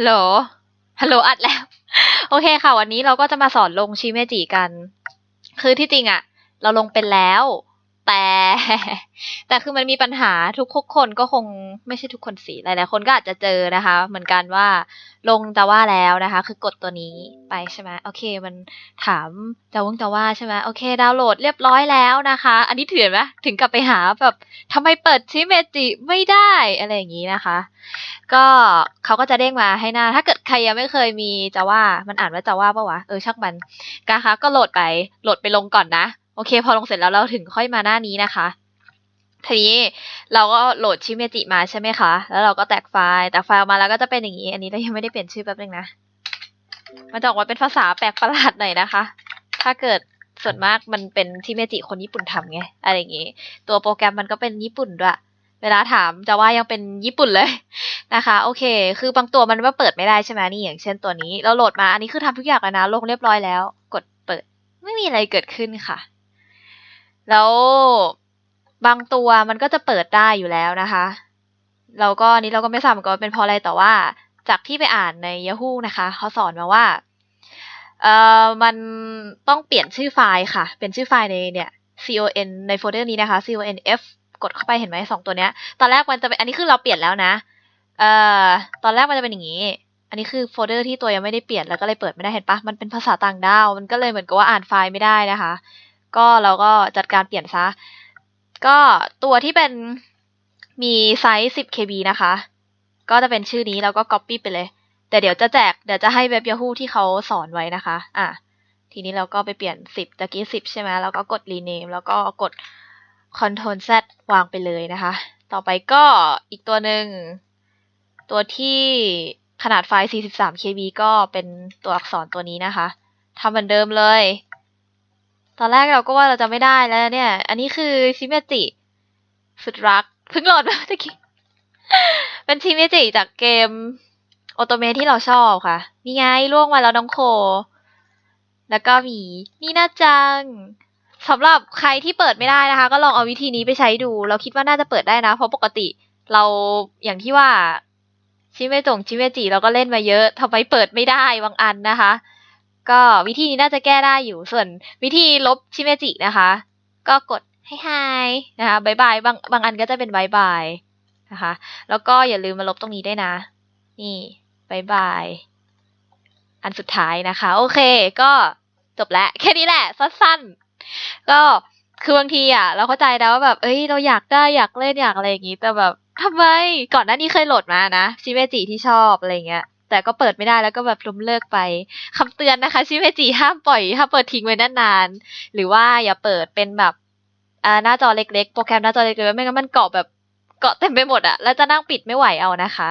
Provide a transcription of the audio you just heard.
ฮัลโหล ฮัลโหลอัดแล้ว โอเคค่ะ วันนี้เราก็จะมาสอนลงชิเมจิกัน คือที่จริงอะเราลงเป็นแล้ว แต่ แต่คือมันมีปัญหาทุกคนก็คงไม่ใช่ทุกคนสิหลายๆคนก็อาจจะเจอนะคะ เหมือนกันว่าลงจะว่าแล้วนะคะ คือกดตัวนี้ไปใช่ไหมโอเค มันถามจะวงจะว่าใช่ไหมโอเค ดาวน์โหลดเรียบร้อยแล้วนะคะ อันนี้ถือไหมถึงกลับไปหาแบบทำไมเปิดชิเมจิไม่ได้อะไรอย่างนี้นะคะ ก็เขาก็จะเด้งมาให้หน้า ถ้าเกิดใครยังไม่เคยมีจะว่ามันอ่านว่าจะว่าปะวะเออช่างมันนะคะก็โหลดไปโหลดไปลงก่อนนะ โอเค พอลงเสร็จแล้วเราถึงค่อยมาหน้านี้นะคะทีนี้เราก็โหลดชิเมจิมาใช่ไหมคะ แล้วเราก็แตกไฟล์แตกไฟล์ออกมาแล้วก็จะเป็นอย่างนี้ อันนี้เรายังไม่ได้เปลี่ยนชื่อแป๊บนึงนะ มันจะออกมาเป็นภาษาแปลกประหลาดหน่อยนะคะ ถ้าเกิดส่วนมากมันเป็นชิเมจิคนญี่ปุ่นทำไง อะไรอย่างงี้ ตัวโปรแกรมมันก็เป็นญี่ปุ่นด้วย เวลาถามจะว่ายังเป็นญี่ปุ่นเลยนะคะ โอเค คือบางตัวมันว่าเปิดไม่ได้ใช่ไหมนี่อย่างเช่นตัวนี้ เราโหลดมา อันนี้คือทำทุกอย่างแล้วนะ ลงเรียบร้อยแล้ว กดเปิด ไม่มีอะไรเกิดขึ้นค่ะ แล้วบางตัวมันก็จะเปิดได้อยู่แล้วนะคะ เราก็นี้เราก็ไม่ทราบเหมือนกันว่าเป็นเพราะอะไรแต่ว่าจากที่ไปอ่านใน Yahoo นะคะ เขาสอนมาว่า เอ่อ มันต้องเปลี่ยนชื่อไฟล์ค่ะ เป็นชื่อไฟล์ในเนี่ย con ในโฟลเดอร์นี้นะคะ conf กดเข้าไปเห็นไหมสองตัวเนี้ย ตอนแรกมันจะเป็นอันนี้คือเราเปลี่ยนแล้วนะ เอ่อ ตอนแรกมันจะเป็นอย่างนี้ อันนี้คือโฟลเดอร์ที่ตัวยังไม่ได้เปลี่ยนแล้วก็เลยเปิดไม่ได้เห็นปะมันเป็นภาษาต่างดาว มันก็เลยเหมือนกับว่าอ่านไฟล์ไม่ได้นะคะ ก็เราก็จัดการเปลี่ยนซะ ก็ตัวที่เป็นมีไซส์ 10 KB นะคะ ก็จะเป็นชื่อนี้แล้วก็ copy ไปเลย แต่เดี๋ยวจะแจก เดี๋ยวจะให้เว็บ Yahoo ที่เขาสอนไว้นะคะ อะ ทีนี้เราก็ไปเปลี่ยน 10ตะกี้ 10 ใช่ไหมแล้วก็กด rename แล้วก็กด Ctrl Z วางไปเลยนะคะ ต่อไปก็อีกตัวหนึ่ง ตัวที่ขนาดไฟล์ 43 KB ก็เป็นตัวอักษรตัวนี้นะคะทำเหมือนเดิมเลย ตอนแรกเราก็ว่าเราจะไม่ได้แล้วเนี่ย อันนี้คือชิเมจิ สุดรักเพิ่งโหลดมาเมื่อกี้เป็นชิเมจิจากเกมโอโตเมที่เราชอบค่ะ นี่ไงล่วงมาแล้วน้องโค แล้วก็มีนี่น่าจังสำหรับใครที่เปิดไม่ได้นะคะ ก็ลองเอาวิธีนี้ไปใช้ดู เราคิดว่าน่าจะเปิดได้นะ เพราะปกติเราอย่างที่ว่าชิเมจงชิเมจิเราก็เล่นมาเยอะทำไมเปิดไม่ได้บางอันนะคะ ก็วิธีนี้น่าจะแก้ได้อยู่ส่วนวิธีลบชิเมจินะคะ ก็กดให้ไฮนะคะบายบายบางบางอันก็จะเป็นบายบายนะคะ แล้วก็อย่าลืมมาลบตรงนี้ด้วยนะ นี่บายบายอันสุดท้ายนะคะ โอเคก็จบแล้วแค่นี้แหละ สั้นๆ ก็คือบางทีอะ เราเข้าใจนะว่าแบบ เอ้ย เราอยากได้อยากเล่นอยากอะไรอย่างงี้ แต่แบบทำไมก่อนหน้านี้เคยโหลดมานะชิเมจิที่ชอบอะไรเงี้ย แต่ก็เปิดไม่ได้แล้วก็แบบล้มเลิกไปคำเตือนนะคะชิเมจิห้ามปล่อยห้ามเปิดทิ้งไว้นานๆหรือว่าอย่าเปิดเป็นแบบอ่าหน้าจอเล็กๆ โปรแกรมหน้าจอเล็กๆไม่งั้นมันเกาะแบบเกาะเต็มไปหมดอะแล้วจะนั่งปิดไม่ไหวเอานะคะ